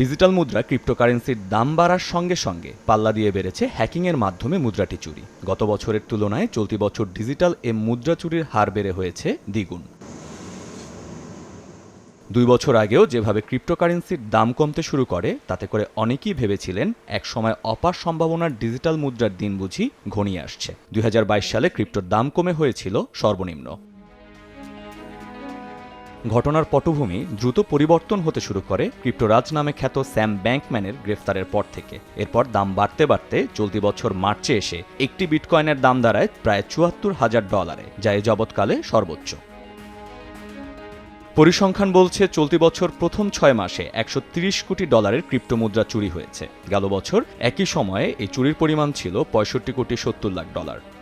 Digital মুদ্রা ক্রিপ্টোকারেন্সির দাম বাড়ার সঙ্গে সঙ্গে পাল্লা দিয়ে বেড়েছে হ্যাকিংয়ের মাধ্যমে মুদ্রাটি চুরি গত বছরের তুলনায় চলতি বছর ডিজিটাল এ মুদ্রা চুরির হার বেড়ে হয়েছে দ্বিগুণ। দুই বছর আগেও যেভাবে ক্রিপ্টোকারেন্সির দাম কমতে শুরু করে, তাতে করে অনেকেই ভেবেছিলেন একসময় অপার সম্ভাবনার ডিজিটাল মুদ্রার দিন বুঝি ঘনিয়ে আসছে। দুই হাজার বাইশ সালে ক্রিপ্টোর দাম কমে হয়েছিল সর্বনিম্ন। ঘটনার পটভূমি দ্রুত পরিবর্তন হতে শুরু করে ক্রিপ্টোরাজ নামে খ্যাত স্যাম ব্যাংকম্যানের গ্রেফতারের পর থেকে। এরপর দাম বাড়তে বাড়তে চলতি বছর মার্চে এসে একটি বিটকয়েনের দাম দাঁড়ায় প্রায় চুয়াত্তর হাজার ডলারে, যা এ যাবৎকালে সর্বোচ্চ। পরিসংখ্যান বলছে, চলতি বছর প্রথম ছয় মাসে একশো কোটি ডলারের ক্রিপ্টো মুদ্রা চুরি হয়েছে। গেল বছর একই সময়ে এই চুরির পরিমাণ ছিল পঁয়ষট্টি কোটি সত্তর লাখ ডলার।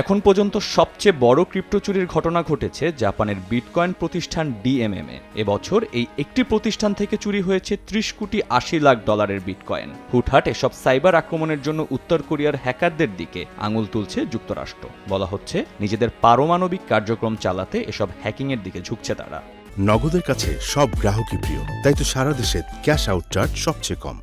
এখন পর্যন্ত সবচেয়ে বড় ক্রিপ্টো চুরির ঘটনা ঘটেছে জাপানের বিটকয়েন প্রতিষ্ঠান ডিএমএমএ। এবছর এই একটি প্রতিষ্ঠান থেকে চুরি হয়েছে ত্রিশ কোটি আশি লাখ ডলারের বিটকয়েন। হুটহাট এসব সাইবার আক্রমণের জন্য উত্তর কোরিয়ার হ্যাকারদের দিকে আঙুল তুলছে যুক্তরাষ্ট্র। বলা হচ্ছে, নিজেদের পারমাণবিক কার্যক্রম চালাতে এসব হ্যাকিংয়ের দিকে ঝুঁকছে তারা। নগদের কাছে সব গ্রাহকই প্রিয়, তাই তো সারা দেশে ক্যাশ আউট চার্জ সবচেয়ে কম।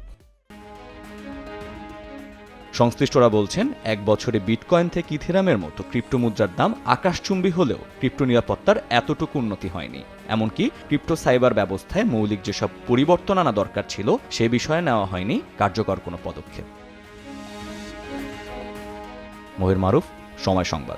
সংশ্লিষ্টরা বলছেন, এক বছরে বিটকয়েন থেকে ইথেরামের মতো ক্রিপ্টো মুদ্রার দাম আকাশচুম্বী হলেও ক্রিপ্টো নিরাপত্তার এতটুকু উন্নতি হয়নি। এমনকি ক্রিপ্টো সাইবার ব্যবস্থায় মৌলিক যেসব পরিবর্তন আনা দরকার ছিল, সে বিষয়ে নেওয়া হয়নি কার্যকর কোনো পদক্ষেপ। মহির মারুফ, সময় সংবাদ।